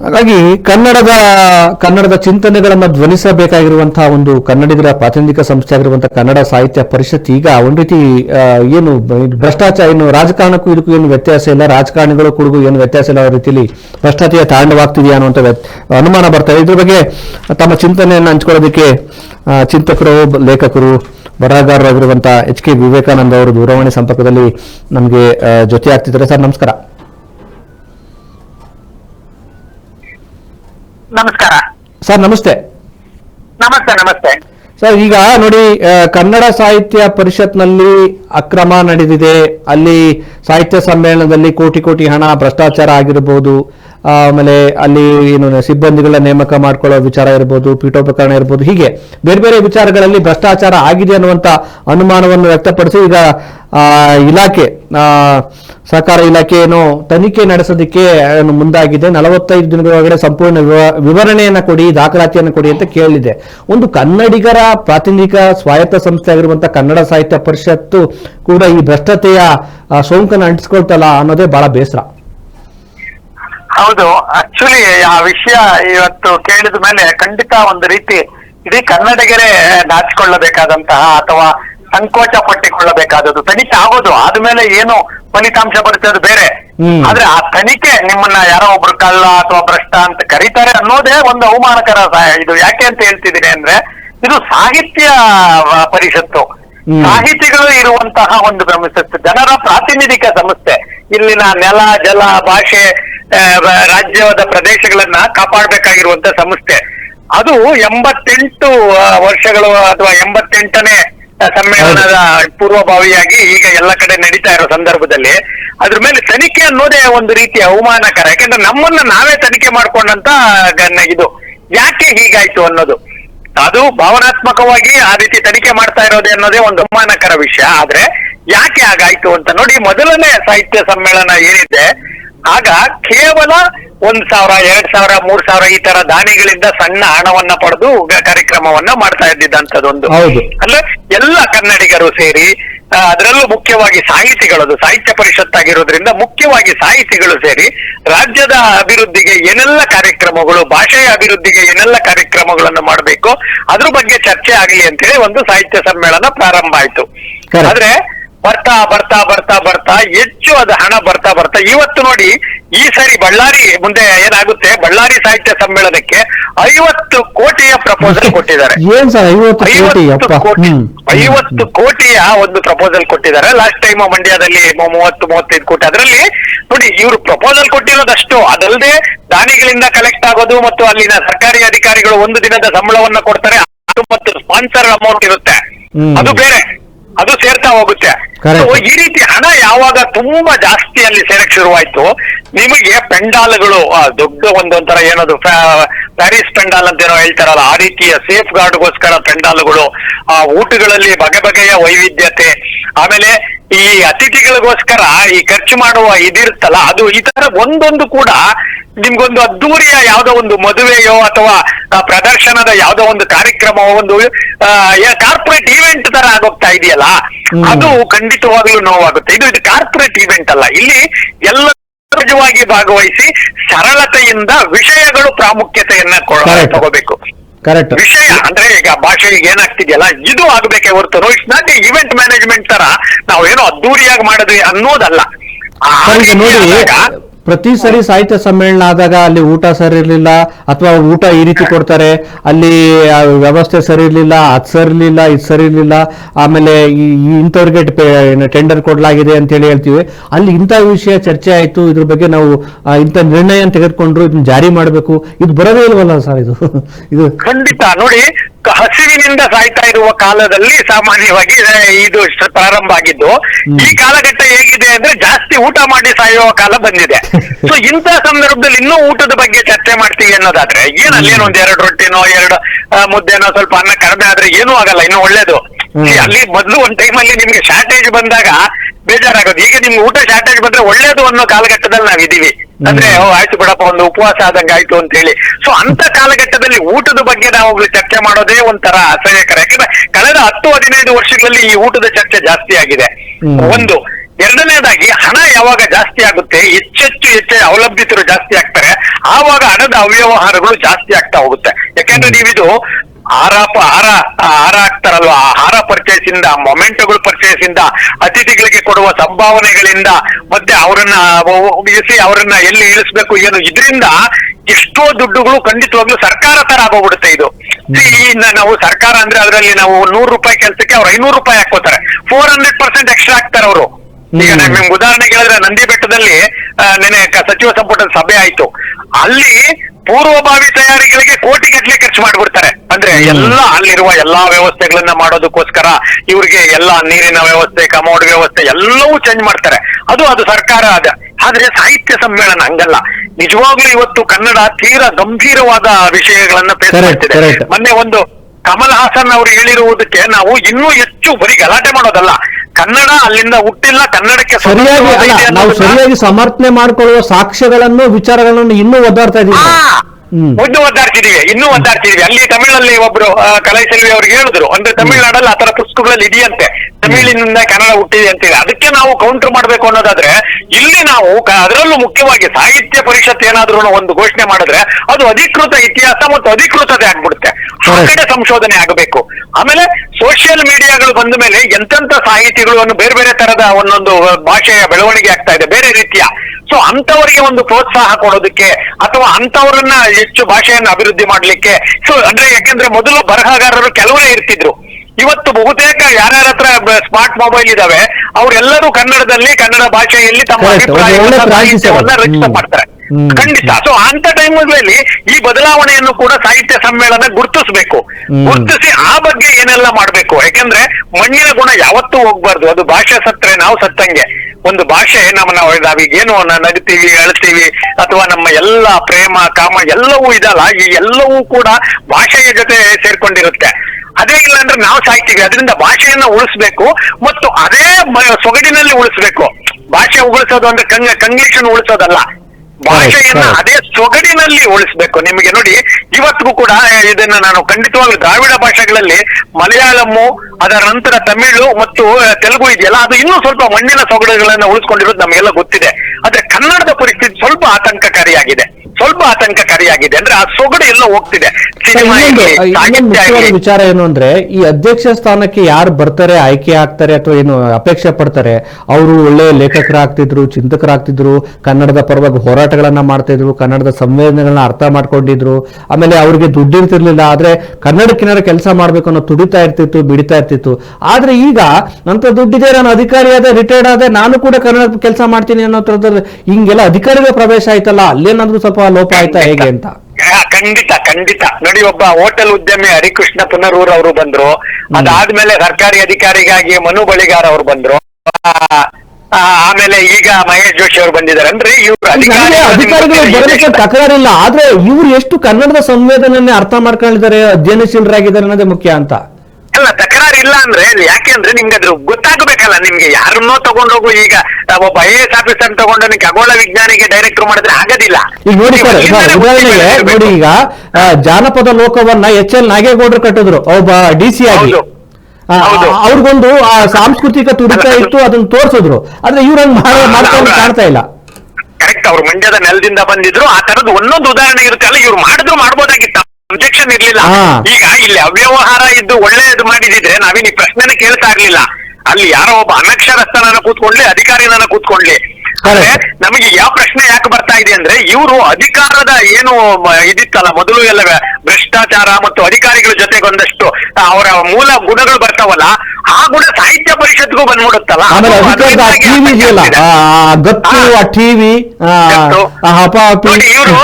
ಹಾಗಾಗಿ ಕನ್ನಡದ ಕನ್ನಡದ ಚಿಂತನೆಗಳನ್ನು ಧ್ವನಿಸಬೇಕಾಗಿರುವಂತಹ ಒಂದು ಕನ್ನಡಿಗರ ಪ್ರಾತಿನಿಧಿಕ ಸಂಸ್ಥೆ ಆಗಿರುವಂತಹ ಕನ್ನಡ ಸಾಹಿತ್ಯ ಪರಿಷತ್ ಈಗ ಒಂದು ರೀತಿ ಏನು ಭ್ರಷ್ಟಾಚಾರ, ಏನು ರಾಜಕಾರಣಕ್ಕೂ ಇದಕ್ಕೂ ಏನು ವ್ಯತ್ಯಾಸ ಇಲ್ಲ. ರಾಜಕಾರಣಿಗಳು ಕೂಡಗೂ ಏನು ವ್ಯತ್ಯಾಸ ಇಲ್ಲ. ರೀತಿಯಲ್ಲಿ ಭ್ರಷ್ಟಾಚಾರ ತಾಂಡವಾಗ್ತಿದೆಯಾ ಅನ್ನುವಂಥ ಅನುಮಾನ ಬರ್ತಾರೆ ಇದ್ರ ಬಗ್ಗೆ ತಮ್ಮ ಚಿಂತನೆಯನ್ನು ಹಂಚ್ಕೊಳ್ಳೋದಕ್ಕೆ ಚಿಂತಕರು, ಲೇಖಕರು ಬರಹಗಾರರಾಗಿರುವಂತಹ ಎಚ್ ಕೆ ವಿವೇಕಾನಂದ ಅವರು ದೂರವಾಣಿ ಸಂಪರ್ಕದಲ್ಲಿ ನಮಗೆ ಜೊತೆ ಆಗ್ತಿದ್ದಾರೆ ಸರ್, ನಮಸ್ಕಾರ. ನಮಸ್ಕಾರ. ಸರ್ ನಮಸ್ತೆ. ನಮಸ್ತೆ ನಮಸ್ತೆ. ಸರ್ ಈಗ ನೋಡಿ ಕನ್ನಡ ಸಾಹಿತ್ಯ ಪರಿಷತ್ನಲ್ಲಿ ಅಕ್ರಮ ನಡೆದಿದೆ. ಅಲ್ಲಿ ಸಾಹಿತ್ಯ ಸಮ್ಮೇಳನದಲ್ಲಿ ಕೋಟಿ ಕೋಟಿ ಹಣ ಭ್ರಷ್ಟಾಚಾರ ಆಗಿರಬಹುದು ಆಮೇಲೆ ಅಲ್ಲಿ ಏನು ಸಿಬ್ಬಂದಿಗಳ ನೇಮಕ ಮಾಡ್ಕೊಳ್ಳೋ ವಿಚಾರ ಇರ್ಬೋದು ಪೀಠೋಪಕರಣ ಇರ್ಬೋದು ಹೀಗೆ ಬೇರೆ ಬೇರೆ ವಿಚಾರಗಳಲ್ಲಿ ಭ್ರಷ್ಟಾಚಾರ ಆಗಿದೆ ಅನ್ನುವಂತ ಅನುಮಾನವನ್ನು ವ್ಯಕ್ತಪಡಿಸಿ ಈಗ ಆ, ಇಲಾಖೆ ಸಹಕಾರ ಇಲಾಖೆಯನ್ನು ತನಿಖೆ ನಡೆಸೋದಕ್ಕೆ ಮುಂದಾಗಿದೆ. ನಲವತ್ತೈದು ದಿನಗಳೊಳಗಡೆ ಸಂಪೂರ್ಣ ವಿವರಣೆಯನ್ನು ಕೊಡಿ, ದಾಖಲಾತಿಯನ್ನು ಕೊಡಿ ಅಂತ ಕೇಳಿದೆ. ಒಂದು ಕನ್ನಡಿಗರ ಪ್ರಾತಿನಿಧಿಕ ಸ್ವಾಯತ್ತ ಸಂಸ್ಥೆ ಆಗಿರುವಂತಹ ಕನ್ನಡ ಸಾಹಿತ್ಯ ಪರಿಷತ್ತು ಕೂಡ ಈ ಭ್ರಷ್ಟತೆಯ ಸೋಂಕನ್ನು ಅಂಟಿಸ್ಕೊಳ್ತಲ್ಲ ಅನ್ನೋದೇ ಬಹಳ ಬೇಸರ. ಹೌದು. ಆಕ್ಚುಲಿ ಆ ವಿಷಯ ಇವತ್ತು ಕೇಳಿದ ಮೇಲೆ ಖಂಡಿತ ಒಂದು ರೀತಿ ಇಡೀ ಕನ್ನಡಿಗರೇ ನಾಚಿಕೊಳ್ಳಬೇಕಾದಂತಹ ಅಥವಾ ಸಂಕೋಚ ಪಟ್ಟಿಕೊಳ್ಳಬೇಕಾದದ್ದು. ತನಿಖೆ ಆಗೋದು ಆದ್ಮೇಲೆ ಏನು ಫಲಿತಾಂಶ ಬರುತ್ತೆ ಅದು ಬೇರೆ. ಆದ್ರೆ ಆ ತನಿಖೆ ನಿಮ್ಮನ್ನ ಯಾರೋ ಒಬ್ರು ಕಳ್ಳ ಅಥವಾ ಭ್ರಷ್ಟ ಅಂತ ಕರೀತಾರೆ ಅನ್ನೋದೇ ಒಂದು ಅವಮಾನಕರ ಇದು ಯಾಕೆ ಅಂತ ಹೇಳ್ತಿದ್ದೀನಿ ಅಂದ್ರೆ ಇದು ಸಾಹಿತ್ಯ ಪರಿಷತ್ತು. ಸಾಹಿತಿಗಳು ಇರುವಂತಹ ಒಂದು ಸಂಸ್ಥೆ ಜನರ ಪ್ರಾತಿನಿಧಿಕ ಸಂಸ್ಥೆ. ಇಲ್ಲಿನ ನೆಲ ಜಲ ಭಾಷೆ ರಾಜ್ಯದ ಪ್ರದೇಶಗಳನ್ನ ಕಾಪಾಡಬೇಕಾಗಿರುವಂತ ಸಂಸ್ಥೆ. ಅದು ಎಂಬತ್ತೆಂಟು ವರ್ಷಗಳು ಅಥವಾ ಎಂಬತ್ತೆಂಟನೇ ಸಮ್ಮೇಳನದ ಪೂರ್ವಭಾವಿಯಾಗಿ ಈಗ ಎಲ್ಲ ಕಡೆ ನಡೀತಾ ಇರೋ ಸಂದರ್ಭದಲ್ಲಿ ಅದ್ರ ಮೇಲೆ ತನಿಖೆ ಅನ್ನೋದೇ ಒಂದು ರೀತಿಯ ಅವಮಾನಕರ. ಯಾಕಂದ್ರೆ ನಮ್ಮನ್ನ ನಾವೇ ತನಿಖೆ ಮಾಡ್ಕೊಂಡಂತ ಇದು. ಯಾಕೆ ಹೀಗಾಯ್ತು ಅನ್ನೋದು. ಅದು ಭಾವನಾತ್ಮಕವಾಗಿ ಆ ರೀತಿ ತನಿಖೆ ಮಾಡ್ತಾ ಇರೋದೇ ಅನ್ನೋದೇ ಒಂದು ಅವಮಾನಕರ ವಿಷಯ. ಆದ್ರೆ ಯಾಕೆ ಹಾಗಾಯ್ತು ಅಂತ ನೋಡಿ ಮೊದಲನೇ ಸಾಹಿತ್ಯ ಸಮ್ಮೇಳನ ಏನಿದೆ ಆಗ ಕೇವಲ ಒಂದ್ ಸಾವಿರ ಎರಡ್ ಸಾವಿರ ಮೂರ್ ಸಾವಿರ ಈ ತರ ದಾನಿಗಳಿಂದ ಸಣ್ಣ ಹಣವನ್ನ ಪಡೆದು ಕಾರ್ಯಕ್ರಮವನ್ನ ಮಾಡ್ತಾ ಇದ್ದಿದ್ದಂಥದ್ದೊಂದು ಅಲ್ಲ ಅಂದ್ರೆ ಎಲ್ಲ ಕನ್ನಡಿಗರು ಸೇರಿ ಅದರಲ್ಲೂ ಮುಖ್ಯವಾಗಿ ಸಾಹಿತಿಗಳದು ಸಾಹಿತ್ಯ ಪರಿಷತ್ ಆಗಿರೋದ್ರಿಂದ ಮುಖ್ಯವಾಗಿ ಸಾಹಿತಿಗಳು ಸೇರಿ ರಾಜ್ಯದ ಅಭಿವೃದ್ಧಿಗೆ ಏನೆಲ್ಲ ಕಾರ್ಯಕ್ರಮಗಳು ಭಾಷೆಯ ಅಭಿವೃದ್ಧಿಗೆ ಏನೆಲ್ಲ ಕಾರ್ಯಕ್ರಮಗಳನ್ನು ಮಾಡಬೇಕು ಅದ್ರ ಬಗ್ಗೆ ಚರ್ಚೆ ಆಗಲಿ ಅಂತೇಳಿ ಒಂದು ಸಾಹಿತ್ಯ ಸಮ್ಮೇಳನ ಪ್ರಾರಂಭ ಆಯ್ತು. ಆದ್ರೆ ಬರ್ತಾ ಬರ್ತಾ ಬರ್ತಾ ಬರ್ತಾ ಹೆಚ್ಚು ಅದು ಹಣ ಬರ್ತಾ ಬರ್ತಾ ಇವತ್ತು ನೋಡಿ ಈ ಸರಿ ಬಳ್ಳಾರಿ ಮುಂದೆ ಏನಾಗುತ್ತೆ? ಬಳ್ಳಾರಿ ಸಾಹಿತ್ಯ ಸಮ್ಮೇಳನಕ್ಕೆ ಐವತ್ತು ಕೋಟಿಯ ಪ್ರಪೋಸಲ್ ಕೊಟ್ಟಿದ್ದಾರೆ. ಐವತ್ತು ಕೋಟಿ? ಕೋಟಿಯ ಒಂದು ಪ್ರಪೋಸಲ್ ಕೊಟ್ಟಿದ್ದಾರೆ. ಲಾಸ್ಟ್ ಟೈಮ್ ಮಂಡ್ಯದಲ್ಲಿ ಮೂವತ್ತು ಮೂವತ್ತೈದು ಕೋಟಿ. ಅದರಲ್ಲಿ ನೋಡಿ ಇವರು ಪ್ರಪೋಸಲ್ ಕೊಟ್ಟಿರೋದಷ್ಟು ಅದಲ್ಲದೆ ದಾನಿಗಳಿಂದ ಕಲೆಕ್ಟ್ ಆಗೋದು ಮತ್ತು ಅಲ್ಲಿನ ಸರ್ಕಾರಿ ಅಧಿಕಾರಿಗಳು ಒಂದು ದಿನದ ಸಂಬಳವನ್ನ ಕೊಡ್ತಾರೆ. ಮತ್ತು ಸ್ಪಾನ್ಸರ್ ಅಮೌಂಟ್ ಇರುತ್ತೆ. ಅದು ಬೇರೆ. ಅದು ಸೇರ್ತಾ ಹೋಗುತ್ತೆ. So, ಈ ರೀತಿ ಹಣ ಯಾವಾಗ ತುಂಬಾ ಜಾಸ್ತಿ ಅಲ್ಲಿ ಸೇರಕ್ ಶುರುವಾಯ್ತು ನಿಮಗೆ ಪೆಂಡಾಲ್ಗಳು ಆ, ದೊಡ್ಡ ಒಂದೊಂಥರ ಏನದು ಫ್ಯಾ- ಪ್ಯಾರಿಸ್ ಪೆಂಡಾಲ್ ಅಂತ ಏನೋ ಹೇಳ್ತಾರಲ್ಲ ಆ ರೀತಿಯ ಸೇಫ್ ಗಾರ್ಡ್ಗೋಸ್ಕರ ಪೆಂಡಾಲ್ಗಳು ಆ ಊಟಗಳಲ್ಲಿ ಬಗೆ ಬಗೆಯ ವೈವಿಧ್ಯತೆ ಆಮೇಲೆ ಈ ಅತಿಥಿಗಳಿಗೋಸ್ಕರ ಈ ಖರ್ಚು ಮಾಡುವ ಇದಿರುತ್ತಲ್ಲ ಅದು ಈ ತರ ಒಂದೊಂದು ಕೂಡ ನಿಮ್ಗೊಂದು ಅದ್ದೂರಿಯ ಯಾವ್ದೋ ಒಂದು ಮದುವೆಯೋ ಅಥವಾ ಆ, ಪ್ರದರ್ಶನದ ಯಾವ್ದೋ ಒಂದು ಕಾರ್ಯಕ್ರಮ ಒಂದು ಕಾರ್ಪೊರೇಟ್ ಈವೆಂಟ್ ತರ ಆಗೋಗ್ತಾ ಇದೆಯಲ್ಲ ಅದು ಅದು ಖಂಡಿತವಾಗ್ಲೂ ನೋವಾಗುತ್ತೆ. ಇದು ಇದು ಕಾರ್ಪೊರೇಟ್ ಈವೆಂಟ್ ಅಲ್ಲ. ಇಲ್ಲಿ ಎಲ್ಲ ಸಹಜವಾಗಿ ಭಾಗವಹಿಸಿ ಸರಳತೆಯಿಂದ ವಿಷಯಗಳು ಪ್ರಾಮುಖ್ಯತೆಯನ್ನ ತಗೋಬೇಕು. ಕರೆಕ್ಟ್ ವಿಷಯ ಅಂದ್ರೆ ಈಗ ಭಾಷೆಗೆ ಏನಾಗ್ತಿದೆಯಲ್ಲ ಇದು ಆಗ್ಬೇಕೆ ಹೊರತು. ಇಟ್ಸ್ ನಾಟ್ ಇವೆಂಟ್ ಮ್ಯಾನೇಜ್ಮೆಂಟ್ ತರ ನಾವೇನೋ ಅದ್ದೂರಿಯಾಗಿ ಮಾಡಿದ್ವಿ ಅನ್ನೋದಲ್ಲ. ನೋಡಿ ಪ್ರತಿ ಸರಿ ಸಾಹಿತ್ಯ ಸಮ್ಮೇಳನ ಆದಾಗ ಅಲ್ಲಿ ಊಟ ಸರಿ ಇರಲಿಲ್ಲ ಅಥವಾ ಊಟ ಈ ರೀತಿ ಕೊಡ್ತಾರೆ, ಅಲ್ಲಿ ವ್ಯವಸ್ಥೆ ಸರಿ ಇರ್ಲಿಲ್ಲ ಅದ್ ಸರಿ ಇರ್ಲಿಲ್ಲ ಇದು ಸರಿ ಇರ್ಲಿಲ್ಲ ಆಮೇಲೆ ಇಂಥವ್ರಿಗೆ ಟೆಂಡರ್ ಕೊಡಲಾಗಿದೆ ಅಂತ ಹೇಳಿ ಹೇಳ್ತೀವಿ. ಅಲ್ಲಿ ಇಂಥ ವಿಷಯ ಚರ್ಚೆ ಆಯ್ತು, ಇದ್ರ ಬಗ್ಗೆ ನಾವು ಇಂಥ ನಿರ್ಣಯ ತೆಗೆದುಕೊಂಡ್ರು, ಇದನ್ನ ಜಾರಿ ಮಾಡಬೇಕು. ಇದು ಬರೋದೇ ಇಲ್ವಲ್ಲ ಸರ್ ಇದು? ಇದು ಖಂಡಿತ. ನೋಡಿ ಹಸಿವಿನಿಂದ ಸಾಯ್ತಾ ಇರುವ ಕಾಲದಲ್ಲಿ ಸಾಮಾನ್ಯವಾಗಿ ಇದು ಪ್ರಾರಂಭ ಆಗಿದ್ದು ಈ ಕಾಲಘಟ್ಟ ಹೇಗಿದೆ ಅಂದ್ರೆ ಜಾಸ್ತಿ ಊಟ ಮಾಡಿ ಸಾಯುವ ಕಾಲ ಬಂದಿದೆ. ಸೊ ಇಂತಹ ಸಂದರ್ಭದಲ್ಲಿ ಇನ್ನೂ ಊಟದ ಬಗ್ಗೆ ಚರ್ಚೆ ಮಾಡ್ತೀವಿ ಅನ್ನೋದಾದ್ರೆ ಏನ್ ಅಲ್ಲೇನೋ ಒಂದ್ ಎರಡು ರೊಟ್ಟಿನೋ ಎರಡು ಮುದ್ದೆನೋ ಸ್ವಲ್ಪ ಅನ್ನ ಕಡಿಮೆ ಆದ್ರೆ ಏನೂ ಆಗಲ್ಲ ಇನ್ನು ಒಳ್ಳೇದು. ಅಲ್ಲಿ ಮೊದಲು ಒಂದ್ ಟೈಮಲ್ಲಿ ನಿಮ್ಗೆ ಶಾರ್ಟೇಜ್ ಬಂದಾಗ ಬೇಜಾರಾಗೋದು. ಈಗ ನಿಮ್ಗೆ ಊಟ ಶಾರ್ಟೇಜ್ ಬಂದ್ರೆ ಒಳ್ಳೇದು ಅನ್ನೋ ಕಾಲಘಟ್ಟದಲ್ಲಿ ನಾವಿದೀವಿ ಅಂದ್ರೆ ಆಯ್ತು ಬಿಡಪ್ಪ ಒಂದು ಉಪವಾಸ ಆದಂಗೆ ಆಯ್ತು ಅಂತ ಹೇಳಿ ಸೊ ಅಂತ ಕಾಲಘಟ್ಟದಲ್ಲಿ ಊಟದ ಬಗ್ಗೆ ನಾವು ಚರ್ಚೆ ಮಾಡೋದೇ ಒಂಥರ ಅಸಹ್ಯಕರ. ಯಾಕಂದ್ರೆ ಕಳೆದ ಹತ್ತು ಹದಿನೈದು ವರ್ಷಗಳಲ್ಲಿ ಈ ಊಟದ ಚರ್ಚೆ ಜಾಸ್ತಿ ಆಗಿದೆ. ಒಂದು ಎರಡನೇದಾಗಿ ಹಣ ಯಾವಾಗ ಜಾಸ್ತಿ ಆಗುತ್ತೆ ಹೆಚ್ಚೆಚ್ಚು ಹೆಚ್ಚು ಅವಲಂಬಿತರು ಜಾಸ್ತಿ ಆಗ್ತಾರೆ ಆವಾಗ ಹಣದ ಅವ್ಯವಹಾರಗಳು ಜಾಸ್ತಿ ಆಗ್ತಾ ಹೋಗುತ್ತೆ. ಯಾಕಂದ್ರೆ ನೀವಿದು ಆರಾಪ ಹಾರ ಹಾರ ಹಾಕ್ತಾರಲ್ವಾ? ಆ ಹಾರ ಪರ್ಚೇಸ್ ಇಂದ ಮೊಮೆಂಟೋಗಳು ಪರ್ಚೇಸ್ ಇಂದ ಅತಿಥಿಗಳಿಗೆ ಕೊಡುವ ಸಂಭಾವನೆಗಳಿಂದ ಮತ್ತೆ ಅವರನ್ನ ಮುಗಿಸಿ ಅವರನ್ನ ಎಲ್ಲಿ ಇಳಿಸ್ಬೇಕು ಏನು ಇದರಿಂದ ಎಷ್ಟೋ ದುಡ್ಡುಗಳು ಖಂಡಿತವಾಗ್ಲೂ ಸರ್ಕಾರ ತರ ಆಗೋಗ್ಬಿಡುತ್ತೆ ಇದು. ನಾವು ಸರ್ಕಾರ ಅಂದ್ರೆ ಅದರಲ್ಲಿ ನಾವು ನೂರು ರೂಪಾಯಿ ಕೆಲಸಕ್ಕೆ ಅವ್ರು ಐನೂರು ರೂಪಾಯಿ ಹಾಕೋತಾರೆ ಫೋರ್ ಹಂಡ್ರೆಡ್ ಪರ್ಸೆಂಟ್ ಎಕ್ಸ್ಟ್ರಾ ಹಾಕ್ತಾರೆ ಅವರು. ಈಗ. ನಿಮ್ಗೆ ಉದಾಹರಣೆಗೆ ಹೇಳಿದ್ರೆ ನಂದಿ ಬೆಟ್ಟದಲ್ಲಿ ಆ, ನೆನೆ ಸಚಿವ ಸಂಪುಟದ ಸಭೆ ಆಯ್ತು. ಅಲ್ಲಿ ಪೂರ್ವಭಾವಿ ತಯಾರಿಗಳಿಗೆ ಕೋಟಿ ಗಟ್ಟಲೆ ಖರ್ಚು ಮಾಡ್ಬಿಡ್ತಾರೆ. ಅಂದ್ರೆ. ಎಲ್ಲ ಅಲ್ಲಿರುವ ಎಲ್ಲಾ ವ್ಯವಸ್ಥೆಗಳನ್ನ ಮಾಡೋದಕ್ಕೋಸ್ಕರ ಇವ್ರಿಗೆ ಎಲ್ಲಾ ನೀರಿನ ವ್ಯವಸ್ಥೆ ಕಮೋಡ್ ವ್ಯವಸ್ಥೆ ಎಲ್ಲವೂ ಚೇಂಜ್ ಮಾಡ್ತಾರೆ. ಅದು ಅದು ಸರ್ಕಾರ ಅದ. ಆದ್ರೆ ಸಾಹಿತ್ಯ ಸಮ್ಮೇಳನ ಹಂಗಲ್ಲ. ನಿಜವಾಗ್ಲೂ ಇವತ್ತು ಕನ್ನಡ ತೀರಾ ಗಂಭೀರವಾದ ವಿಷಯಗಳನ್ನ ಪೇಸ್ ಮಾಡ್ತಿದೆ. ಮೊನ್ನೆ ಒಂದು ಕಮಲ್ ಹಾಸನ್ ಅವರು ಹೇಳಿರುವುದಕ್ಕೆ ನಾವು ಇನ್ನೂ ಹೆಚ್ಚು ಬರೀ ಗಲಾಟೆ ಮಾಡೋದಲ್ಲ. ಕನ್ನಡ ಅಲ್ಲಿಂದ ಹುಟ್ಟಿಲ್ಲ ಕನ್ನಡಕ್ಕೆ ಸರಿಯಾಗಿ ನಾವು ಸರಿಯಾಗಿ ಸಮರ್ಥನೆ ಮಾಡಿಕೊಳ್ಳುವ ಸಾಕ್ಷ್ಯಗಳನ್ನು ವಿಚಾರಗಳನ್ನು ಇನ್ನೂ ಒದ್ದಾಡ್ತಾ ಇದೀವಿ ಒಂದು ಒದ್ದಾಡ್ತಿದೀವಿ ಇನ್ನೂ ಒದ್ದಾಡ್ತಿದೀವಿ. ಅಲ್ಲಿ ತಮಿಳಲ್ಲಿ ಒಬ್ರು ಕಲೈ ಸೆಲ್ವಿ ಅವ್ರಿಗೆ ಹೇಳಿದ್ರು ಅಂದ್ರೆ ತಮಿಳ್ನಾಡಲ್ಲಿ ಆತರ ಪುಸ್ತಕಗಳಲ್ಲಿ ಇದೆಯಂತೆ. ತಮಿಳಿನಿಂದ ಕನ್ನಡ ಹುಟ್ಟಿದೆ ಅಂತೇಳಿ ಅದಕ್ಕೆ ನಾವು ಕೌಂಟರ್ ಮಾಡ್ಬೇಕು ಅನ್ನೋದಾದ್ರೆ ಇಲ್ಲಿ ನಾವು ಅದರಲ್ಲೂ ಮುಖ್ಯವಾಗಿ ಸಾಹಿತ್ಯ ಪರಿಷತ್ ಏನಾದ್ರೂ ಒಂದು ಘೋಷಣೆ ಮಾಡಿದ್ರೆ ಅದು ಅಧಿಕೃತ ಇತಿಹಾಸ ಮತ್ತು ಅಧಿಕೃತತೆ ಆಗ್ಬಿಡುತ್ತೆ. ಆ ಕಡೆ ಸಂಶೋಧನೆ ಆಗಬೇಕು. ಆಮೇಲೆ ಸೋಷಿಯಲ್ ಮೀಡಿಯಾಗಳು ಬಂದ ಮೇಲೆ ಎಂತೆಂತ ಸಾಹಿತಿಗಳು ಅನ್ನು ಬೇರೆ ಬೇರೆ ತರದ ಒಂದೊಂದು ಭಾಷೆಯ ಬೆಳವಣಿಗೆ ಆಗ್ತಾ ಇದೆ ಬೇರೆ ರೀತಿಯ. ಸೊ ಅಂತವರಿಗೆ ಒಂದು ಪ್ರೋತ್ಸಾಹ ಕೊಡೋದಕ್ಕೆ ಅಥವಾ ಅಂತವರನ್ನ ಹೆಚ್ಚು ಭಾಷೆಯನ್ನು ಅಭಿವೃದ್ಧಿ ಮಾಡಲಿಕ್ಕೆ. ಸೊ ಅಂದ್ರೆ ಯಾಕಂದ್ರೆ ಮೊದಲು ಬರಹಗಾರರು ಕೆಲವರೇ ಇರ್ತಿದ್ರು. ಇವತ್ತು ಬಹುತೇಕ ಯಾರ್ಯಾರ ಹತ್ರ ಸ್ಮಾರ್ಟ್ ಮೊಬೈಲ್ ಇದಾವೆ ಅವರೆಲ್ಲರೂ ಕನ್ನಡದಲ್ಲಿ ಕನ್ನಡ ಭಾಷೆಯಲ್ಲಿ ತಮ್ಮ ಅಭಿಪ್ರಾಯವನ್ನು ರಚಿತ ಮಾಡ್ತಾರೆ. ಖಂಡಿತ. ಸೊ ಅಂತ ಟೈಮ್ಗಳಲ್ಲಿ ಈ ಬದಲಾವಣೆಯನ್ನು ಕೂಡ ಸಾಹಿತ್ಯ ಸಮ್ಮೇಳನ ಗುರುತಿಸಬೇಕು. ಗುರುತಿಸಿ ಆ ಬಗ್ಗೆ ಏನೆಲ್ಲ ಮಾಡ್ಬೇಕು? ಯಾಕಂದ್ರೆ ಮಣ್ಣಿನ ಗುಣ ಯಾವತ್ತೂ ಹೋಗ್ಬಾರ್ದು. ಅದು ಭಾಷೆ ಸತ್ರೆ ನಾವು ಸತ್ತಂಗೆ. ಒಂದು ಭಾಷೆ ನಮ್ಮ ನಾವು ನಾವೀಗೇನು ನಗ್ತೀವಿ ಅಳ್ತೀವಿ ಅಥವಾ ನಮ್ಮ ಎಲ್ಲ ಪ್ರೇಮ ಕಾಮ ಎಲ್ಲವೂ ಇದಲ್ಲ. ಈ ಎಲ್ಲವೂ ಕೂಡ ಭಾಷೆಯ ಜೊತೆ ಸೇರ್ಕೊಂಡಿರುತ್ತೆ. ಅದೇ ಇಲ್ಲ ಅಂದ್ರೆ ನಾವು ಸಾಯ್ತೀವಿ ಅದರಿಂದ ಭಾಷೆಯನ್ನ ಉಳಿಸ್ಬೇಕು ಮತ್ತು ಅದೇ ಸೊಗಡಿನಲ್ಲಿ ಉಳಿಸ್ಬೇಕು. ಭಾಷೆ ಉಳಿಸೋದು ಅಂದ್ರೆ ಕಂಗ ಕಂಗ್ಲೀಷನ್ ಉಳಿಸೋದಲ್ಲ. ಭಾಷೆಯನ್ನ ಅದೇ ಸೊಗಡಿನಲ್ಲಿ ಉಳಿಸ್ಬೇಕು ನಿಮಗೆ ನೋಡಿ ಇವತ್ತಿಗೂ ಕೂಡ ಇದನ್ನ ನಾನು ಖಂಡಿತವಾಗ್ಲೂ ದ್ರಾವಿಡ ಭಾಷೆಗಳಲ್ಲಿ ಮಲಯಾಳಂ ಅದರ ನಂತರ ತಮಿಳು ಮತ್ತು ತೆಲುಗು ಇದೆಯಲ್ಲ ಅದು ಇನ್ನೂ ಸ್ವಲ್ಪ ಮಣ್ಣಿನ ಸೊಗಡುಗಳನ್ನ ಉಳಿಸ್ಕೊಂಡಿರೋದು ನಮಗೆಲ್ಲ ಗೊತ್ತಿದೆ. ಆದ್ರೆ ಕನ್ನಡದ ಪರಿಸ್ಥಿತಿ ಸ್ವಲ್ಪ ಆತಂಕಕಾರಿಯಾಗಿದೆ. ಸ್ವಲ್ಪ ಆತಂಕಕಾರಿಯಾಗಿದೆ. ಅಂದ್ರೆ ಆ ಸೊಗಡು ಎಲ್ಲ ಹೋಗ್ತಿದೆ. ವಿಚಾರ ಏನು ಅಂದ್ರೆ ಈ ಅಧ್ಯಕ್ಷ ಸ್ಥಾನಕ್ಕೆ ಯಾರು ಬರ್ತಾರೆ ಆಯ್ಕೆ ಆಗ್ತಾರೆ ಅಥವಾ ಏನು ಅಪೇಕ್ಷೆ ಪಡ್ತಾರೆ ಅವರು ಒಳ್ಳೆ ಲೇಖಕರಾಗ್ತಿದ್ರು ಚಿಂತಕರಾಗ್ತಿದ್ರು ಕನ್ನಡದ ಪರವಾಗಿ ಹೋರಾಟಗಳನ್ನ ಮಾಡ್ತಾ ಇದ್ರು ಕನ್ನಡದ ಸಂವೇದನೆಗಳನ್ನ ಅರ್ಥ ಮಾಡ್ಕೊಂಡಿದ್ರು ಆಮೇಲೆ ಅವ್ರಿಗೆ ದುಡ್ಡು ಇರ್ತಿರ್ಲಿಲ್ಲ ಆದ್ರೆ ಕನ್ನಡಕ್ಕಿನಾರ ಕೆಲಸ ಮಾಡಬೇಕು ಅನ್ನೋ ತುಡಿತಾ ಇರ್ತಿತ್ತು ಬಿಡಿತಾ ಇರ್ತಿತ್ತು. ಆದ್ರೆ ಈಗ ನಂತ ದುಡ್ಡಿದೆ ನಾನು ಅಧಿಕಾರಿ ಆದೆ ರಿಟೈರ್ಡ್ ಆದ್ರೆ ನಾನು ಕೂಡ ಕನ್ನಡ ಕೆಲಸ ಮಾಡ್ತೀನಿ ಅನ್ನೋ ಥರದ್ದು ಹಿಂಗೆಲ್ಲ ಅಧಿಕಾರಿಗಳ ಪ್ರವೇಶ ಆಯ್ತಲ್ಲ ಅಲ್ಲೇನಾದ್ರೂ ಸ್ವಲ್ಪ ಲೋಪ ಆಯ್ತಾ ಹೇಗೆ ಅಂತ? ಖಂಡಿತ ಖಂಡಿತ. ನೋಡಿ ಒಬ್ಬ ಹೋಟೆಲ್ ಉದ್ಯಮಿ ಹರಿಕೃಷ್ಣ ಪುನರೂರ್ ಅವರು ಬಂದ್ರು. ಅದಾದ್ಮೇಲೆ ಸರ್ಕಾರಿ ಅಧಿಕಾರಿಗಾಗಿ ಮನು ಬಳಿಗಾರ್ ಅವರು ಬಂದ್ರು. ಆಮೇಲೆ ಈಗ ಮಹೇಶ್ ಜೋಶಿ ಅವರು ಬಂದಿದ್ದಾರೆ ಅಂದ್ರೆ ಇವರು ಅಧಿಕಾರಿಗಳು ಬರಲಿಕ್ಕೆ ತಕರಾರಿಲ್ಲ. ಆದ್ರೆ ಇವ್ರು ಎಷ್ಟು ಕನ್ನಡದ ಸಂವೇದನೆ ಅರ್ಥ ಮಾಡ್ಕೊಂಡಿದ್ದಾರೆ ಅಧ್ಯಯನಶೀಲರಾಗಿದ್ದಾರೆ ಅನ್ನೋದೇ ಮುಖ್ಯ ಅಂತ. ಅಲ್ಲ ತಕರಾರು ಇಲ್ಲ ಅಂದ್ರೆ ಯಾಕೆ ಅಂದ್ರೆ ನಿಮ್ಗೆ ಅದ್ರ ಗೊತ್ತಾಗಬೇಕಲ್ಲ ನಿಮ್ಗೆ ಯಾರನ್ನೋ ತಗೊಂಡೋಗು ಈಗ ಒಬ್ಬ ಐ ಎಸ್ ಆಫೀಸರ್ ತಗೊಂಡು ಖಗೋಳ ವಿಜ್ಞಾನಿಗೆ ಡೈರೆಕ್ಟರ್ ಮಾಡಿದ್ರೆ ಆಗೋದಿಲ್ಲ. ಈಗ ನೋಡಿ ಸರ್ ಉದಾಹರಣೆಗೆ ನೋಡಿ ಈಗ ಜಾನಪದ ಲೋಕವನ್ನ ಎಚ್ ಎಲ್ ನಾಗೇಗೌಡರು ಕಟ್ಟಿದ್ರು ಒಬ್ಬ ಡಿ ಸಿ ಆಗಿ. ಅವ್ರಿಗೊಂದು ಆ ಸಾಂಸ್ಕೃತಿಕ ತುಡಿತ ಇತ್ತು ಅದನ್ನ ತೋರಿಸಿದ್ರು. ಆದ್ರೆ ಇವ್ರಂಗ್ ಮಾಡ್ಕೊಂಡು ಹೌದು. ಕಾಣ್ತಾ ಇಲ್ಲ. ಕರೆಕ್ಟ್ ಅವ್ರು ಮಂಡ್ಯದ ನೆಲದಿಂದ ಬಂದಿದ್ರು. ಆ ತರದ್ದು ಒಂದೊಂದು ಉದಾಹರಣೆ ಇರುತ್ತಲ್ಲ ಇವ್ರು ಮಾಡಿದ್ರು ಮಾಡ್ಬೋದಾಗಿತ್ತು. ಅಬ್ಜೆಕ್ಷನ್ ಇರ್ಲಿಲ್ಲ. ಈಗ ಇಲ್ಲಿ ಅವ್ಯವಹಾರ ಇದ್ದು ಒಳ್ಳೆಯದು ಮಾಡಿದಿದ್ರೆ ನಾವಿನ್ ಈ ಪ್ರಶ್ನೆನ ಕೇಳ್ತಾ ಇರ್ಲಿಲ್ಲ. ಅಲ್ಲಿ ಯಾರೋ ಒಬ್ಬ ಅನಕ್ಷರಸ್ಥನನ್ನ ಕೂತ್ಕೊಂಡ್ಲಿ ಅಧಿಕಾರಿನ ಕೂತ್ಕೊಂಡ್ಲಿ. ನಮಗೆ ಯಾವ ಪ್ರಶ್ನೆ ಯಾಕೆ ಬರ್ತಾ ಇದೆ ಅಂದ್ರೆ ಇವರು ಅಧಿಕಾರದ ಏನು ಇದಿತ್ತಲ್ಲ ಮೊದಲು ಎಲ್ಲ ಭ್ರಷ್ಟಾಚಾರ ಮತ್ತು ಅಧಿಕಾರಿಗಳ ಜೊತೆಗೆ ಒಂದಷ್ಟು ಅವರ ಮೂಲ ಗುಣಗಳು ಬರ್ತಾವಲ್ಲ ಆ ಗುಣ ಸಾಹಿತ್ಯ ಪರಿಷತ್ಗೂ ಬಂದ್ಬಿಡುತ್ತಲ್ಲ. ಟಿವಿ ಇವರು.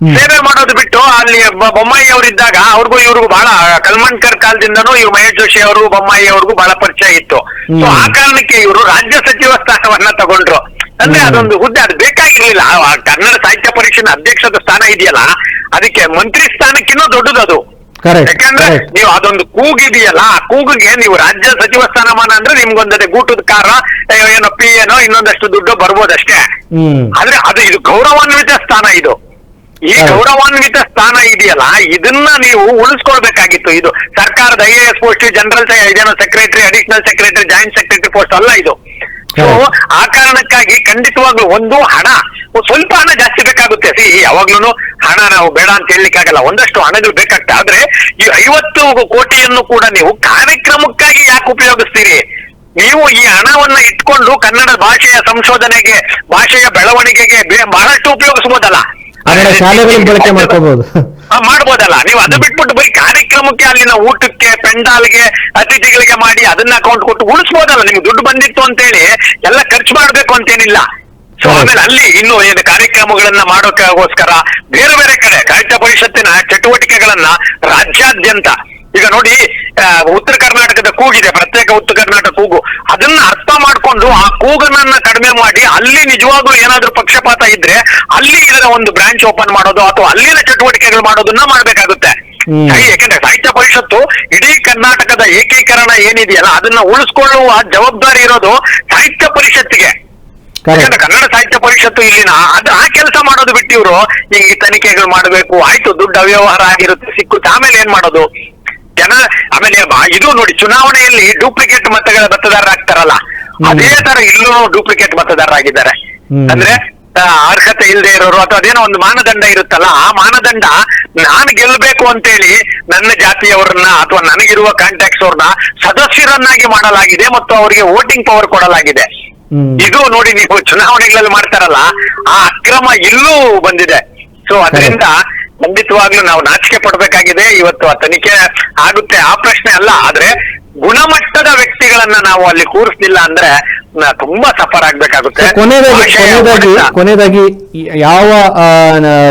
ಸೇವೆ ಮಾಡೋದು ಬಿಟ್ಟು ಅಲ್ಲಿ ಬೊಮ್ಮಾಯಿ ಅವರಿದ್ದಾಗ ಅವ್ರಿಗೂ ಇವ್ರಿಗೂ ಬಹಳ ಕಲ್ಮಣ್ಕರ್ ಕಾಲದಿಂದನು ಇವ್ರು ಮಹೇಶ್ ಜೋಶಿ ಅವರು ಬೊಮ್ಮಾಯಿ ಅವ್ರಿಗೂ ಬಹಳ ಪರಿಚಯ ಇತ್ತು. ಸೊ ಆ ಕಾರಣಕ್ಕೆ ಇವರು ರಾಜ್ಯ ಸಚಿವ ಸ್ಥಾನವನ್ನ ತಗೊಂಡ್ರು. ಅಂದ್ರೆ ಅದೊಂದು ಹುದ್ದೆ ಅದು ಬೇಕಾಗಿರ್ಲಿಲ್ಲ. ಕನ್ನಡ ಸಾಹಿತ್ಯ ಪರಿಷತ್ ಅಧ್ಯಕ್ಷದ ಸ್ಥಾನ ಇದೆಯಲ್ಲ ಅದಕ್ಕೆ ಮಂತ್ರಿ ಸ್ಥಾನಕ್ಕಿನ್ನ ದೊಡ್ಡದದು. ಯಾಕಂದ್ರೆ. ನೀವು ಅದೊಂದು ಕೂಗಿದೆಯಲ್ಲ ಆ ಕೂಗಿಗೆ ನೀವು ರಾಜ್ಯ ಸಚಿವ ಸ್ಥಾನಮಾನ ಅಂದ್ರೆ ನಿಮ್ಗೊಂದದೇ ಗೂಟದ ಕಾರ ಏನೋ ಪಿ ಏನೋ ಇನ್ನೊಂದಷ್ಟು ದುಡ್ಡು ಬರ್ಬೋದಷ್ಟೇ. ಆದ್ರೆ ಅದು ಇದು ಗೌರವಾನ್ವಿತ ಸ್ಥಾನ ಇದು. ಈ ಗೌರವಾನ್ವಿತ ಸ್ಥಾನ ಇದೆಯಲ್ಲ ಇದನ್ನ ನೀವು ಉಳಿಸ್ಕೊಳ್ಬೇಕಾಗಿತ್ತು. ಇದು ಸರ್ಕಾರದ I A S post general ಇದೇನೋ secretary additional secretary joint secretary post ಅಲ್ಲ ಇದು. ಸೊ ಆ ಕಾರಣಕ್ಕಾಗಿ ಖಂಡಿತವಾಗ್ಲೂ ಒಂದು ಹಣ ಸ್ವಲ್ಪ ಹಣ ಜಾಸ್ತಿ ಬೇಕಾಗುತ್ತೆ. ಸಿ ಯಾವಾಗ್ಲೂ ಹಣ ನಾವು ಬೇಡ ಅಂತ ಹೇಳಲಿಕ್ಕಾಗಲ್ಲ ಒಂದಷ್ಟು ಹಣಗಳು ಬೇಕಾಗ್ತದೆ ಆದ್ರೆ ಈ ಐವತ್ತು ಕೋಟಿಯನ್ನು ಕೂಡ ನೀವು ಕಾರ್ಯಕ್ರಮಕ್ಕಾಗಿ ಯಾಕೆ ಉಪಯೋಗಿಸ್ತೀರಿ? ನೀವು ಈ ಹಣವನ್ನ ಇಟ್ಕೊಂಡು ಕನ್ನಡ ಭಾಷೆಯ ಸಂಶೋಧನೆಗೆ ಭಾಷೆಯ ಬೆಳವಣಿಗೆಗೆ ಬಹಳಷ್ಟು ಉಪಯೋಗಿಸಬಹುದಲ್ಲ ಕನ್ನಡ ಶಾಲೆಗಳಿಗೆ ಬಳಕೆ ಮಾಡ್ಕೋಬಹುದು ಹಾ, ಮಾಡ್ಬೋದಲ್ಲ. ನೀವು ಅದು ಬಿಟ್ಬಿಟ್ಟು ಬರೀ ಕಾರ್ಯಕ್ರಮಕ್ಕೆ ಅಲ್ಲಿನ ಊಟಕ್ಕೆ ಪೆಂಡಾಲ್ಗೆ ಅತಿಥಿಗಳಿಗೆ ಮಾಡಿ ಅದನ್ನ ಅಕೌಂಟ್ ಕೊಟ್ಟು ಉಳಿಸ್ಬೋದಲ್ಲ. ನಿಮ್ಗೆ ದುಡ್ಡು ಬಂದಿತ್ತು ಅಂತೇಳಿ ಎಲ್ಲ ಖರ್ಚು ಮಾಡ್ಬೇಕು ಅಂತೇನಿಲ್ಲ. ಸೊ ಹೌದು. ಆಮೇಲೆ ಅಲ್ಲಿ ಇನ್ನು ಏನು ಕಾರ್ಯಕ್ರಮಗಳನ್ನ ಮಾಡೋಕ್ಕೋಸ್ಕರ ಬೇರೆ ಬೇರೆ ಕಡೆ ಸಾಹಿತ್ಯ ಪರಿಷತ್ತಿನ ಚಟುವಟಿಕೆಗಳನ್ನ ರಾಜ್ಯಾದ್ಯಂತ. ಈಗ ನೋಡಿ ಆ, ಉತ್ತರ ಕರ್ನಾಟಕದ ಕೂಗಿದೆ ಪ್ರತ್ಯೇಕ ಉತ್ತರ ಕರ್ನಾಟಕ ಕೂಗು. ಅದನ್ನ ಅರ್ಥ ಮಾಡ್ಕೊಂಡು ಆ ಕೂಗನನ್ನ ಕಡಿಮೆ ಮಾಡಿ ಅಲ್ಲಿ ನಿಜವಾಗ್ಲೂ ಏನಾದ್ರೂ ಪಕ್ಷಪಾತ ಇದ್ರೆ ಅಲ್ಲಿ ಇದರ ಒಂದು ಬ್ರಾಂಚ್ ಓಪನ್ ಮಾಡೋದು ಅಥವಾ ಅಲ್ಲಿನ ಚಟುವಟಿಕೆಗಳು ಮಾಡೋದನ್ನ ಮಾಡ್ಬೇಕಾಗುತ್ತೆ. ಯಾಕಂದ್ರೆ ಸಾಹಿತ್ಯ ಪರಿಷತ್ತು ಇಡೀ ಕರ್ನಾಟಕದ ಏಕೀಕರಣ ಏನಿದೆಯಲ್ಲ ಅದನ್ನ ಉಳಿಸ್ಕೊಳ್ಳುವ ಜವಾಬ್ದಾರಿ ಇರೋದು ಸಾಹಿತ್ಯ ಪರಿಷತ್ತಿಗೆ. ಯಾಕಂದ್ರೆ ಕನ್ನಡ ಸಾಹಿತ್ಯ ಪರಿಷತ್ತು ಇಲ್ಲಿನ ಅದು ಆ ಕೆಲಸ ಮಾಡೋದು ಬಿಟ್ಟಿವ್ರು. ಇವರು ಈ ತನಿಖೆಗಳು ಮಾಡಬೇಕು ಆಯ್ತು ದುಡ್ಡು ಅವ್ಯವಹಾರ ಆಗಿರುತ್ತೆ ಸಿಕ್ಕುತ್ತೆ ಆಮೇಲೆ ಏನ್ ಮಾಡೋದು? ಜನ ಆಮೇಲೆ ಇದು ನೋಡಿ ಚುನಾವಣೆಯಲ್ಲಿ ಡೂಪ್ಲಿಕೇಟ್ ಮತಗಳ ಮತದಾರರಾಗ್ತಾರಲ್ಲ ಅದೇ ತರ ಇಲ್ಲೂ ಡೂಪ್ಲಿಕೇಟ್ ಮತದಾರರಾಗಿದ್ದಾರೆ. ಅಂದ್ರೆ ಅರ್ಹತೆ ಇಲ್ಲದೆ ಇರೋರು ಅಥವಾ ಅದೇನೋ ಒಂದು ಮಾನದಂಡ ಇರುತ್ತಲ್ಲ ಆ ಮಾನದಂಡ ನಾನು ಗೆಲ್ಲಬೇಕು ಅಂತೇಳಿ ನನ್ನ ಜಾತಿಯವರನ್ನ ಅಥವಾ ನನಗಿರುವ ಕಾಂಟ್ಯಾಕ್ಟ್ಸ್ ಅವ್ರನ್ನ ಸದಸ್ಯರನ್ನಾಗಿ ಮಾಡಲಾಗಿದೆ ಮತ್ತು ಅವರಿಗೆ ವೋಟಿಂಗ್ ಪವರ್ ಕೊಡಲಾಗಿದೆ. ಇದು ನೋಡಿ ನೀವು ಚುನಾವಣೆಗಳಲ್ಲಿ ಮಾಡ್ತಾರಲ್ಲ ಆ ಅಕ್ರಮ ಇಲ್ಲೂ ಬಂದಿದೆ. ಸೊ ಅದರಿಂದ ಖಂಡಿತವಾಗ್ಲೂ ನಾವು ನಾಚಿಕೆ ಪಡ್ಬೇಕಾಗಿದೆ. ಇವತ್ತು ಆ ತನಿಖೆ ಆಗುತ್ತೆ. ಆ ಪ್ರಶ್ನೆ ಅಲ್ಲ. ಆದ್ರೆ ಗುಣಮಟ್ಟದ ವ್ಯಕ್ತಿಗಳನ್ನ ನಾವು ಅಲ್ಲಿ ಕೂರಿಸ್ಲಿಲ್ಲ ಅಂದ್ರೆ ನ- ತುಂಬಾ ಸಫರ್ ಆಗ್ಬೇಕಾಗುತ್ತೆ. ಕೊನೆಯದಾಗಿ ಕೊನೆಯದಾಗಿ ಕೊನೆಯದಾಗಿ ಯಾವ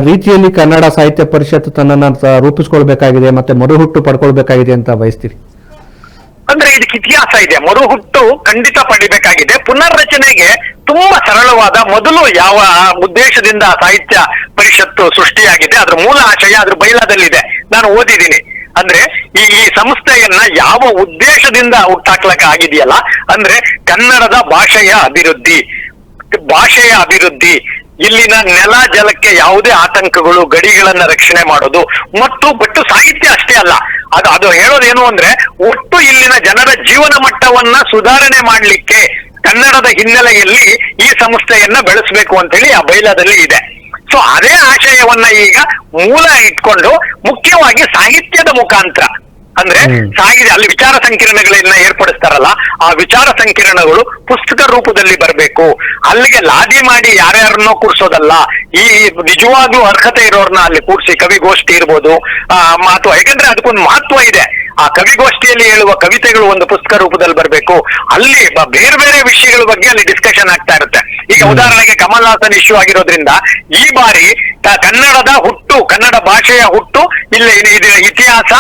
ರೀತಿಯಲ್ಲಿ ಕನ್ನಡ ಸಾಹಿತ್ಯ ಪರಿಷತ್ ತನ್ನ ರೂಪಿಸ್ಕೊಳ್ಬೇಕಾಗಿದೆ ಮತ್ತೆ ಮರುಹುಟ್ಟು ಪಡ್ಕೊಳ್ಬೇಕಾಗಿದೆ ಅಂತ ಬಯಸ್ತೀರಿ? ಅಂದ್ರೆ ಇದಕ್ಕೆ ಇತಿಹಾಸ ಇದೆ. ಮರುಹುಟ್ಟು ಖಂಡಿತ ಪಡಿಬೇಕಾಗಿದೆ. ಪುನರ್ರಚನೆಗೆ ತುಂಬಾ ಸರಳವಾದ ಮೊದಲು ಯಾವ ಉದ್ದೇಶದಿಂದ ಸಾಹಿತ್ಯ ಪರಿಷತ್ತು ಸೃಷ್ಟಿಯಾಗಿದೆ, ಅದ್ರ ಮೂಲ ಆಶಯ ಅದ್ರ ಬೈಲಾದಲ್ಲಿದೆ ನಾನು ಓದಿದ್ದೀನಿ. ಅಂದ್ರೆ ಈ ಈ ಸಂಸ್ಥೆಯನ್ನ ಯಾವ ಉದ್ದೇಶದಿಂದ ಹುಟ್ಟಾಕ್ಲಕ್ಕ ಆಗಿದೆಯಲ್ಲ, ಅಂದ್ರೆ ಕನ್ನಡದ ಭಾಷೆಯ ಅಭಿವೃದ್ಧಿ. ಭಾಷೆಯ ಅಭಿವೃದ್ಧಿ. ಇಲ್ಲಿನ ನೆಲ ಜಲಕ್ಕೆ ಯಾವುದೇ ಆತಂಕಗಳು, ಗಡಿಗಳನ್ನ ರಕ್ಷಣೆ ಮಾಡೋದು ಮತ್ತು ಬಟ್ಟು ಸಾಹಿತ್ಯ ಅಷ್ಟೇ ಅಲ್ಲ. ಅದು ಅದು ಹೇಳೋದೇನು ಅಂದ್ರೆ ಒಟ್ಟು ಇಲ್ಲಿನ ಜನರ ಜೀವನ ಮಟ್ಟವನ್ನ ಸುಧಾರಣೆ ಮಾಡಲಿಕ್ಕೆ ಕನ್ನಡದ ಹಿನ್ನೆಲೆಯಲ್ಲಿ ಈ ಸಂಸ್ಥೆಯನ್ನ ಬೆಳೆಸಬೇಕು ಅಂತೇಳಿ ಆ ಬೈಲಾದಲ್ಲಿ ಇದೆ. ಸೊ ಅದೇ ಆಶಯವನ್ನ ಈಗ ಮೂಲ ಇಟ್ಕೊಂಡು ಮುಖ್ಯವಾಗಿ ಸಾಹಿತ್ಯದ ಮುಖಾಂತರ ಅಂದ್ರೆ. ಸಾಹಿತ್ಯ ಅಲ್ಲಿ ವಿಚಾರ ಸಂಕಿರಣಗಳನ್ನ ಏರ್ಪಡಿಸ್ತಾರಲ್ಲ ಆ ವಿಚಾರ ಸಂಕಿರಣಗಳು ಪುಸ್ತಕ ರೂಪದಲ್ಲಿ ಬರಬೇಕು. ಅಲ್ಲಿಗೆ ಲಾದಿ ಮಾಡಿ ಯಾರ್ಯಾರನ್ನೋ ಕೂರ್ಸೋದಲ್ಲ. ಈ ನಿಜವಾಗ್ಲೂ ಅರ್ಹತೆ ಇರೋರ್ನ ಅಲ್ಲಿ ಕೂರಿಸಿ ಕವಿಗೋಷ್ಠಿ ಇರ್ಬೋದು. ಆ, ಮಹತ್ವ ಯಾಕಂದ್ರೆ ಅದಕ್ಕೊಂದು ಮಹತ್ವ ಇದೆ. ಆ ಕವಿಗೋಷ್ಠಿಯಲ್ಲಿ ಹೇಳುವ ಕವಿತೆಗಳು ಒಂದು ಪುಸ್ತಕ ರೂಪದಲ್ಲಿ ಬರಬೇಕು. ಅಲ್ಲಿ ಬೇರೆ ಬೇರೆ ವಿಷಯಗಳ ಬಗ್ಗೆ ಅಲ್ಲಿ ಡಿಸ್ಕಷನ್ ಆಗ್ತಾ ಇರುತ್ತೆ. ಈಗ ಉದಾಹರಣೆಗೆ ಕಮಲ್ ಹಾಸನ್ ಇಶ್ಯೂ ಆಗಿರೋದ್ರಿಂದ ಈ ಬಾರಿ ಕನ್ನಡದ ಹುಟ್ಟು ಕನ್ನಡ ಭಾಷೆಯ ಹುಟ್ಟು ಇಲ್ಲಿ ಇತಿಹಾಸ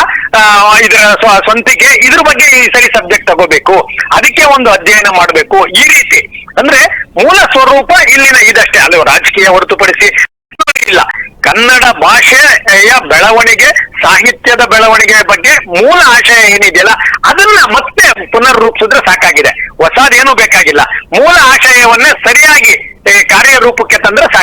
ಇದರ ಸ್ವ- ಸ್ವಂತಿಕೆ ಇದ್ರ ಬಗ್ಗೆ ಈ ಸರಿ ಸಬ್ಜೆಕ್ಟ್ ತಗೋಬೇಕು. ಅದಕ್ಕೆ ಒಂದು ಅಧ್ಯಯನ ಮಾಡಬೇಕು. ಈ ರೀತಿ. ಅಂದ್ರೆ ಮೂಲ ಸ್ವರೂಪ ಇಲ್ಲಿನ ಇದಷ್ಟೇ. ಅದು ರಾಜಕೀಯ ಹೊರತುಪಡಿಸಿ ಇಲ್ಲ. ಕನ್ನಡ ಭಾಷೆಯ ಬೆಳವಣಿಗೆ, ಸಾಹಿತ್ಯದ ಬೆಳವಣಿಗೆ ಬಗ್ಗೆ ಮೂಲ ಆಶಯ ಏನಿದೆಯಲ್ಲ, ಅದನ್ನ ಮತ್ತೆ ಪುನರ್ರೂಪಿಸಿದ್ರೆ ಸಾಕಾಗಿದೆ. ಹೊಸದೇನು ಬೇಕಾಗಿಲ್ಲ. ಮೂಲ ಆಶಯವನ್ನ ಸರಿಯಾಗಿ ಕಾರ್ಯರೂಪಕ್ಕೆ ತಂದ್ರೆ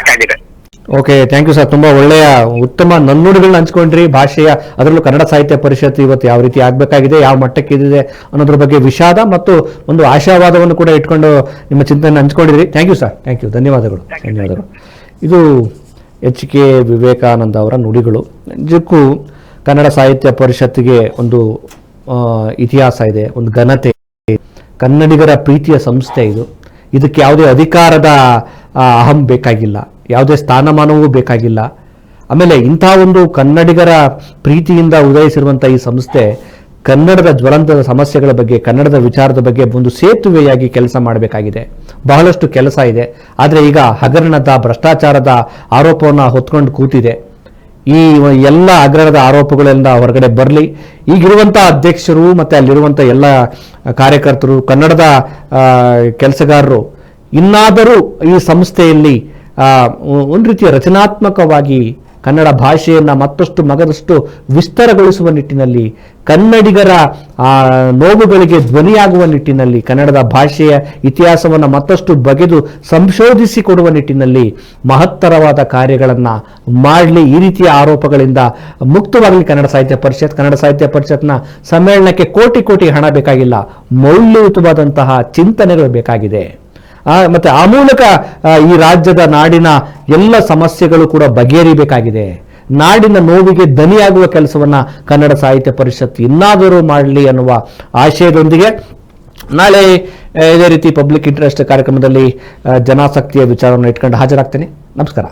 ಓಕೆ ಥ್ಯಾಂಕ್ ಯು ಸರ್ ತುಂಬಾ ಒಳ್ಳೆಯ ಉತ್ತಮ ನನ್ನುಡಿಗಳನ್ನ ಹಂಚ್ಕೊಂಡ್ರಿ. ಭಾಷೆಯ ಅದರಲ್ಲೂ ಕನ್ನಡ ಸಾಹಿತ್ಯ ಪರಿಷತ್ ಇವತ್ತು ಯಾವ ರೀತಿ ಆಗಬೇಕಾಗಿದೆ ಯಾವ ಮಟ್ಟಕ್ಕೆ ಇದಿದೆ ಅನ್ನೋದ್ರ ಬಗ್ಗೆ ವಿಷಾದ ಮತ್ತು ಒಂದು ಆಶಾವಾದವನ್ನು ಕೂಡ ಇಟ್ಕೊಂಡು ನಿಮ್ಮ ಚಿಂತನೆ ಹಂಚ್ಕೊಂಡಿದ್ರಿ. Thank you sir thank you ಧನ್ಯವಾದಗಳು. ಧನ್ಯವಾದಗಳು. ಇದು ಎಚ್ ಕೆ ವಿವೇಕಾನಂದ ಅವರ ನುಡಿಗಳು. ನಿಜಕ್ಕೂ ಕನ್ನಡ ಸಾಹಿತ್ಯ ಪರಿಷತ್ತಿಗೆ ಒಂದು ಇತಿಹಾಸ ಇದೆ ಒಂದು ಘನತೆ. ಕನ್ನಡಿಗರ ಪ್ರೀತಿಯ ಸಂಸ್ಥೆ ಇದು. ಇದಕ್ಕೆ ಯಾವುದೇ ಅಧಿಕಾರದ ಅಹಂ ಬೇಕಾಗಿಲ್ಲ. ಯಾವುದೇ ಸ್ಥಾನಮಾನವೂ ಬೇಕಾಗಿಲ್ಲ. ಆಮೇಲೆ ಇಂಥ ಒಂದು ಕನ್ನಡಿಗರ ಪ್ರೀತಿಯಿಂದ ಉದಯಿಸಿರುವಂಥ ಈ ಸಂಸ್ಥೆ ಕನ್ನಡದ ಜ್ವಲಂತದ ಸಮಸ್ಯೆಗಳ ಬಗ್ಗೆ, ಕನ್ನಡದ ವಿಚಾರದ ಬಗ್ಗೆ ಒಂದು ಸೇತುವೆಯಾಗಿ ಕೆಲಸ ಮಾಡಬೇಕಾಗಿದೆ. ಬಹಳಷ್ಟು ಕೆಲಸ ಇದೆ. ಆದರೆ ಈಗ ಹಗರಣದ, ಭ್ರಷ್ಟಾಚಾರದ ಆರೋಪವನ್ನು ಹೊತ್ಕೊಂಡು ಕೂತಿದೆ. ಈ ಎಲ್ಲ ಹಗರಣದ ಆರೋಪಗಳೆಲ್ಲ ಹೊರಗಡೆ ಬರಲಿ. ಈಗಿರುವಂಥ ಅಧ್ಯಕ್ಷರು ಮತ್ತು ಅಲ್ಲಿರುವಂಥ ಎಲ್ಲ ಕಾರ್ಯಕರ್ತರು, ಕನ್ನಡದ ಕೆಲಸಗಾರರು, ಇನ್ನಾದರೂ ಈ ಸಂಸ್ಥೆಯಲ್ಲಿ ಒಂದು ರೀತಿಯ ರಚನಾತ್ಮಕವಾಗಿ ಕನ್ನಡ ಭಾಷೆಯನ್ನು ಮತ್ತಷ್ಟು ಮಗದಷ್ಟು ವಿಸ್ತಾರಗೊಳಿಸುವ ನಿಟ್ಟಿನಲ್ಲಿ ಕನ್ನಡಿಗರ ಆ, ನೋವುಗಳಿಗೆ ಧ್ವನಿಯಾಗುವ ನಿಟ್ಟಿನಲ್ಲಿ ಕನ್ನಡದ ಭಾಷೆಯ ಇತಿಹಾಸವನ್ನು ಮತ್ತಷ್ಟು ಬಗೆದು ಸಂಶೋಧಿಸಿ ಕೊಡುವ ನಿಟ್ಟಿನಲ್ಲಿ ಮಹತ್ತರವಾದ ಕಾರ್ಯಗಳನ್ನು ಮಾಡಲಿ ಈ ರೀತಿಯ ಆರೋಪಗಳಿಂದ ಮುಕ್ತವಾಗಲಿ ಕನ್ನಡ ಸಾಹಿತ್ಯ ಪರಿಷತ್. ಕನ್ನಡ ಸಾಹಿತ್ಯ ಪರಿಷತ್ನ ಸಮ್ಮೇಳನಕ್ಕೆ ಕೋಟಿ ಕೋಟಿ ಹಣ ಬೇಕಾಗಿಲ್ಲ ಮೌಲ್ಯಯುತವಾದಂತಹ ಚಿಂತನೆಗಳು ಬೇಕಾಗಿದೆ. ಮತ್ತೆ ಆ ಮೂಲಕ ಈ ರಾಜ್ಯದ ನಾಡಿನ ಎಲ್ಲ ಸಮಸ್ಯೆಗಳು ಕೂಡ ಬಗೆಹರಿಬೇಕಾಗಿದೆ. ನಾಡಿನ ನೋವಿಗೆ ದನಿಯಾಗುವ ಕೆಲಸವನ್ನ ಕನ್ನಡ ಸಾಹಿತ್ಯ ಪರಿಷತ್ ಇನ್ನಾದರೂ ಮಾಡಲಿ ಅನ್ನುವ ಆಶಯದೊಂದಿಗೆ ನಾಳೆ, ಇದೇ ರೀತಿ ಪಬ್ಲಿಕ್ ಇಂಟ್ರೆಸ್ಟ್ ಕಾರ್ಯಕ್ರಮದಲ್ಲಿ ಜನಾಸಕ್ತಿಯ ವಿಚಾರವನ್ನು ಇಟ್ಕೊಂಡು ಹಾಜರಾಗ್ತೇನೆ. ನಮಸ್ಕಾರ.